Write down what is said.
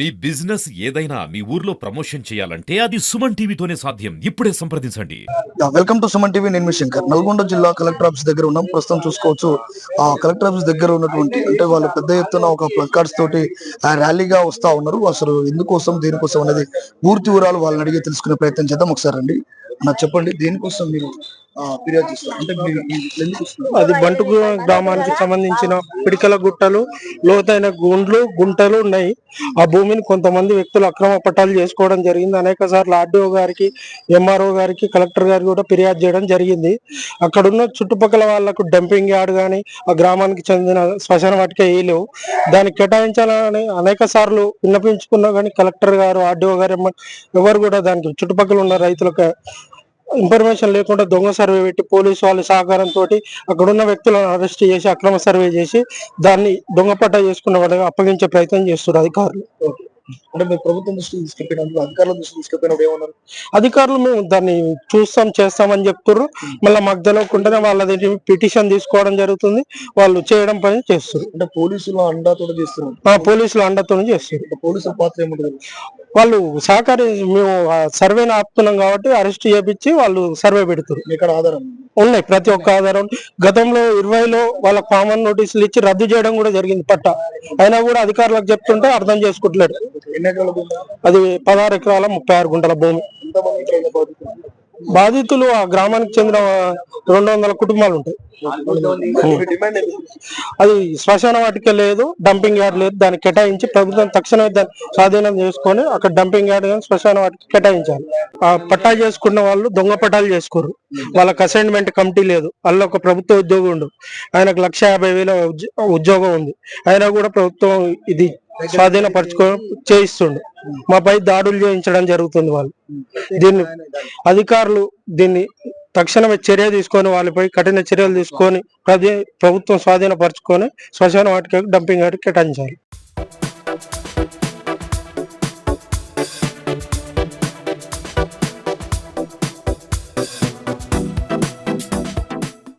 మీ business ఏదైనా మీ ఊర్లో promotion చేయాలంటే అది సుమన్ టీవీతోనే సాధ్యం. ఇప్పుడే సంప్రదించండి. Yeah, welcome to Suman TV నేను మీ శంకర్. నల్గొండ జిల్లా కలెక్టర్ ఆఫీస్ దగ్గర ఉన్నాం. ప్రస్తుతం చూసుకోవచ్చు ఆ కలెక్టర్ ఆఫీస్ దగ్గర ఉన్నటువంటి అంటే వాళ్ళు పెద్ద ఎత్తున ఒక ప్లకార్డ్స్ తోటి ఆ ర్యాలీగా వస్తా ఉన్నారు. అసలు ఎందుకోసం దేనికోసం అనేది పూర్తి వివరాలు వాళ్ళని అడిగి తెలుసుకునే ప్రయత్నం చేద్దాం. ఒకసారి అండి నాకు చెప్పండి దేనికోసం మీరు? అది బంటుగు గ్రామానికి సంబంధించిన పిడికల గుట్టలు లోతైన గుండ్లు గుంటలు ఉన్నాయి. ఆ భూమిని కొంతమంది వ్యక్తులు అక్రమ పట్టాలు చేసుకోవడం జరిగింది. అనేక సార్లు ఆర్డీఓ గారికి ఎంఆర్ఓ గారికి కలెక్టర్ గారికి కూడా ఫిర్యాదు చేయడం జరిగింది. అక్కడున్న చుట్టుపక్కల వాళ్ళకు డంపింగ్ యార్డ్ కానీ ఆ గ్రామానికి చెందిన శ్మశాన వాటిక వేయలేవు దానికి కేటాయించాలని అనేక సార్లు విన్నపించుకున్నా కానీ కలెక్టర్ గారు ఆర్డీఓ గారు ఎవరు కూడా దానికి చుట్టుపక్కల ఉన్న రైతులకు ఇన్ఫర్మేషన్ లేకుండా దొంగ సర్వే పెట్టి పోలీసు వాళ్ళ సహకారంతో అక్కడున్న వ్యక్తులను అరెస్ట్ చేసి అక్రమ సర్వే చేసి దాన్ని దొంగ పట్టా చేసుకున్న వాళ్ళకి అప్పగించే ప్రయత్నం చేస్తున్నారు అధికారులు. అంటే మీరు ప్రభుత్వం దృష్టికి తీసుకెళ్ళినప్పుడు అధికారుల దృష్టికి తీసుకెళ్ళినప్పుడు ఏమన్నారు? అధికారులు మేము దాన్ని చూస్తాం చేస్తామని చెప్తున్నారు మళ్ళీ మాకు తెలియకుండానే వాళ్ళది పిటిషన్ తీసుకోవడం జరుగుతుంది. వాళ్ళు చేయడం పని చేస్తారు అంటే పోలీసులు అండాతో చేస్తున్నారు. ఆ పోలీసులు అండతో చేస్తారు పోలీసుల పాత్ర ఏముంటుంది? వాళ్ళు సహకారి మేము సర్వేని ఆపుతున్నాం కాబట్టి అరెస్ట్ చేపించి వాళ్ళు సర్వే పెడతారు ఇక్కడ ఆధారం? ఉన్నాయి ప్రతి ఒక్క ఆధారం గతంలో ఇరవైలో వాళ్ళ కామన్ నోటీసులు ఇచ్చి రద్దు చేయడం కూడా జరిగింది పట్ట. అయినా కూడా అధికారులకు చెప్తుంటే అర్థం చేసుకుంటలేడు అది పదహారు ఎకరాల ముప్పై ఆరు గుంటల భూమి. బాధితులు ఆ గ్రామానికి చెందిన రెండు వందల కుటుంబాలు ఉంటాయి. అది శ్మశాన వాటిక లేదు డంపింగ్ యార్డ్ లేదు. దాన్ని కేటాయించి ప్రభుత్వం తక్షణమే దాన్ని స్వాధీనం చేసుకొని అక్కడ డంపింగ్ యార్డ్ కానీ శ్మశాన వాటికి కేటాయించాలి. ఆ పట్టా చేసుకున్న వాళ్ళు దొంగ పట్టాలు చేసుకోరు. వాళ్ళకి అసైన్మెంట్ కమిటీ లేదు. వాళ్ళ ఒక ప్రభుత్వ ఉద్యోగం ఉండు. ఆయనకు లక్ష యాభై వేల ఉద్యోగం ఉంది. అయినా కూడా ప్రభుత్వం ఇది స్వాధీనపరచుకో చేయిస్తుండు. మాపై దాడులు చేయించడం జరుగుతుంది వాళ్ళు. దీన్ని అధికారులు దీన్ని తక్షణమే చర్య తీసుకొని వాళ్ళపై కఠిన చర్యలు తీసుకొని ప్రభుత్వం స్వాధీనపరచుకొని శ్మశాన వాటికి డంపింగ్ వాటికి కేటాయించాలి.